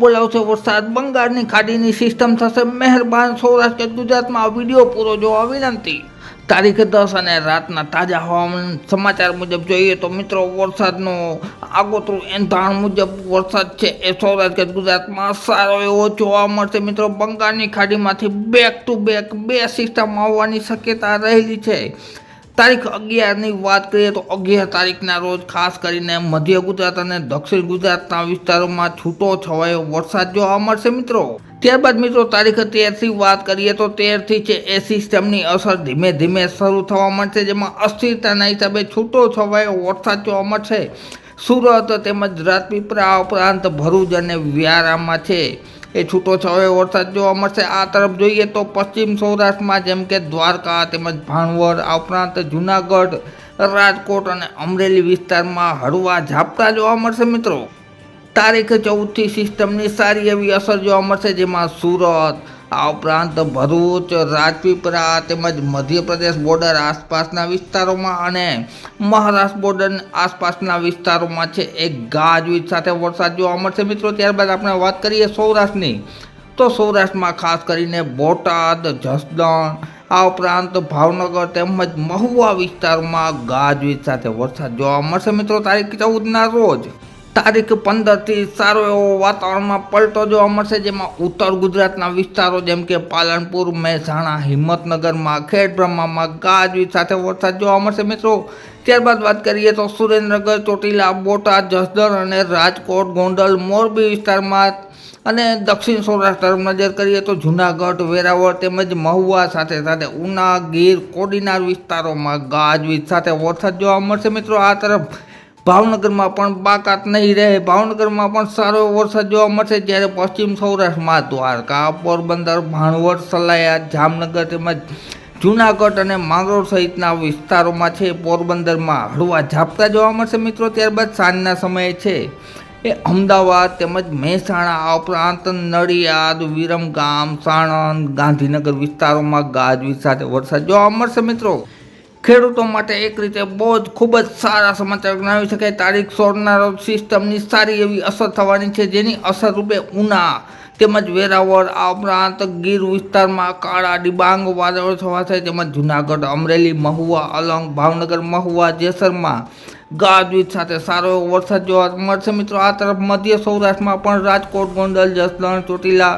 બોલાવશે વરસાદ, બંગાળની ખાડીની સિસ્ટમ થશે મહેરબાન. સૌરાષ્ટ્ર ગુજરાતમાં વીડિયો પૂરો જોવા વિનંતી. તારીખ દસ અને રાતના તાજા હવામાન સમાચાર મુજબ જોઈએ તો મિત્રો, વરસાદનો આગોતરું એંધાણ મુજબ વરસાદ છે. એ સૌરાષ્ટ્ર ગુજરાતમાં સારો એવો જોવા મળશે મિત્રો. બંગાળની ખાડીમાંથી બેક ટુ બેક બે સિસ્ટમ આવવાની શક્યતા રહેલી છે. તારીખ અગિયારની વાત કરીએ તો અગિયાર તારીખના રોજ ખાસ કરીને મધ્ય ગુજરાત અને દક્ષિણ ગુજરાતના વિસ્તારોમાં છૂટો છવાયો વરસાદ જોવા મળશે મિત્રો. ત્યારબાદ મિત્રો તારીખ તેરથી વાત કરીએ તો તેરથી છે એ સિસ્ટમની અસર ધીમે ધીમે શરૂ થવા મળશે જેમાં અસ્થિરતાના હિસાબે છૂટો છવાયો વરસાદ જોવા મળશે. સુરત તેમજ રાજપીપળા ઉપરાંત ભરૂચ અને વ્યારામાં છે. એ છૂટો છવાયો વરસાદ જોવા મળશે. આ તરફ જોઈએ તો પશ્ચિમ સૌરાષ્ટ્રમાં જેમ કે દ્વારકા તેમજ ભાણવડ, આ ઉપરાંત જુનાગઢ, રાજકોટ અને અમરેલી વિસ્તારમાં હળવા ઝાપટા જોવા મળશે મિત્રો. તારીખ ચૌદથી સિસ્ટમની સારી એવી અસર જોવા મળશે, જેમાં સુરત આ ઉપરાંત ભરૂચ, રાજપીપળા તેમજ મધ્યપ્રદેશ બોર્ડર આસપાસના વિસ્તારોમાં અને મહારાષ્ટ્ર બોર્ડર આસપાસના વિસ્તારોમાં છે. એક ગાજવીજ સાથે વરસાદ જોવા મળશે. મિત્રો, ત્યારબાદ આપણે વાત કરીએ સૌરાષ્ટ્રની. તો સૌરાષ્ટ્રમાં ખાસ કરીને બોટાદ, જસદણ, આ ઉપરાંત ભાવનગર તેમજ મહુવા વિસ્તારમાં ગાજવીજ સાથે વરસાદ જોવા મળશે. મિત્રો, તારીખ ચૌદના રોજ તારીખ પંદરથી સારો એવો વાતાવરણમાં પલટો જોવા મળશે, જેમાં ઉત્તર ગુજરાતના વિસ્તારો જેમ કે પાલનપુર, મહેસાણા, હિંમતનગરમાં ખેડબ્રહ્મામાં ગાજવીજ સાથે વરસાદ જોવા મળશે મિત્રો. ત્યારબાદ વાત કરીએ તો સુરેન્દ્રનગર, ચોટીલા, બોટાદ, જસદણ અને રાજકોટ, ગોંડલ, મોરબી વિસ્તારમાં અને દક્ષિણ સૌરાષ્ટ્ર નજર કરીએ તો જૂનાગઢ, વેરાવળ તેમજ મહુવા સાથે સાથે ઉના, ગીર, કોડીનાર વિસ્તારોમાં ગાજવીજ સાથે વરસાદ જોવા મળશે મિત્રો આ તરફ. ભાવનગરમાં પણ બાકાત નહીં રહે. ભાવનગરમાં પણ સારો વરસાદ જોવા મળશે જ્યારે પશ્ચિમ સૌરાષ્ટ્રમાં દ્વારકા, પોરબંદર, ભાણવડ, સલાયા, જામનગર તેમજ જૂનાગઢ અને માંગરોળ સહિતના વિસ્તારોમાં છે પોરબંદરમાં હળવા ઝાપટા જોવા મળશે મિત્રો. ત્યારબાદ સાંજના સમયે છે એ અમદાવાદ તેમજ મહેસાણા આ ઉપરાંત નડિયાદ, વિરમગામ, સાણંદ, ગાંધીનગર વિસ્તારોમાં ગાજવીજ સાથે વરસાદ જોવા મળશે મિત્રો. ખેડૂતો માટે એક રીતે બહુ જ ખૂબ જ સારા સમાચાર ગણાવી શકાય. તારીખ સોળના રોજ સિસ્ટમની સારી એવી અસર થવાની છે, જેની અસર રૂપે ઉના તેમજ વેરાવળ આ ઉપરાંત ગીર વિસ્તારમાં કાળા ડિબાંગ વાદળો થવા છે, તેમજ જુનાગઢ, અમરેલી, મહુવા, અલંગ, ભાવનગર, મહુવા જેસરમાં ગાજવીજ સાથે સારો એવો વરસાદ જોવા મળશે. મિત્રો, આ તરફ મધ્ય સૌરાષ્ટ્રમાં પણ રાજકોટ, ગોંડલ, જસદણ, ચોટીલા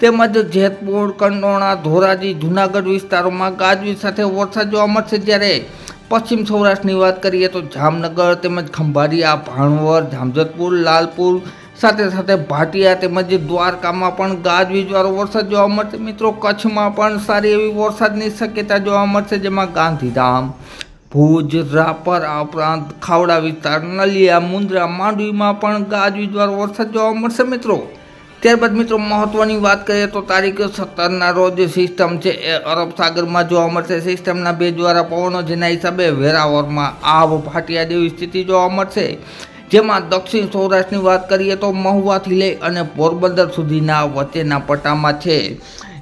તેમજ જેતપુર, કંડોણા, ધોરાજી, જુનાગઢ વિસ્તારોમાં ગાજવીજ સાથે વરસાદ જોવા મળશે જ્યારે પશ્ચિમ સૌરાષ્ટ્રની વાત કરીએ તો જામનગર તેમજ ખંભાળિયા ભાણવર જામજતપુર લાલપુર સાથે સાથે ભાટિયા તેમજ દ્વારકામાં પણ ગાજવીજવાળો વરસાદ જોવા મળશે. મિત્રો, કચ્છમાં પણ સારી એવી વરસાદની શક્યતા જોવા મળશે, જેમાં ગાંધીધામ, ભુજ, રાપર, આ ઉપરાંત ખાવડા વિસ્તાર નલિયા મુન્દ્રા માંડવીમાં પણ ગાજવીજવાળો વરસાદ જોવા મળશે. મિત્રો ત્યારબાદ મિત્રો મહત્વની વાત કરીએ તો તારીખ સત્તરના રોજ સિસ્ટમ છે એ અરબ સાગરમાં જોવા મળશે. સિસ્ટમના બે દ્વારા પવનો જેના હિસાબે વેરાવળમાં આવ ફાટિયા જેવી સ્થિતિ જોવા મળશે. જેમાં દક્ષિણ સૌરાષ્ટ્રની વાત કરીએ તો મહુવાથી લઈ અને પોરબંદર સુધીના વચ્ચેના પટ્ટામાં છે.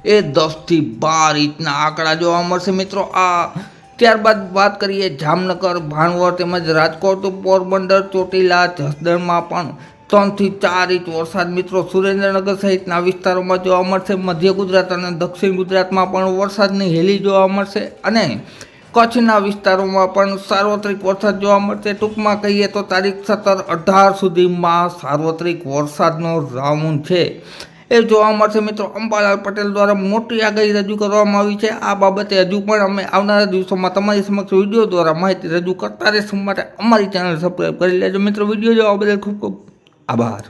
એ દસથી બાર ઇંચના આંકડા જોવા મળશે મિત્રો. આ ત્યારબાદ વાત કરીએ જામનગર, ભાણવડ તેમજ રાજકોટ, પોરબંદર, ચોટીલા, જસદણમાં પણ ત્રણથી ચાર ઇંચ વરસાદ. મિત્રો, સુરેન્દ્રનગર સહિતના વિસ્તારોમાં જોવા મળશે, મધ્ય ગુજરાત અને દક્ષિણ ગુજરાતમાં પણ વરસાદની હેલી જોવા મળશે અને કચ્છના વિસ્તારોમાં પણ સાર્વત્રિક વરસાદ જોવા મળશે. ટૂંકમાં કહીએ તો તારીખ સત્તર અઢાર સુધીમાં સાર્વત્રિક વરસાદનો રાઉન્ડ છે. એ જોવા મળશે. મિત્રો, અંબાલાલ પટેલ દ્વારા મોટી આગાહી રજૂ કરવામાં આવી છે. આ બાબતે હજુ પણ અમે આવનારા દિવસોમાં તમારી સમક્ષ વીડિયો દ્વારા માહિતી રજૂ કરતા રહેશું. માટે અમારી ચેનલ સબસ્ક્રાઈબ કરી લેજો. મિત્રો, વીડિયો જોવા બદલ ખૂબ ખૂબ આભાર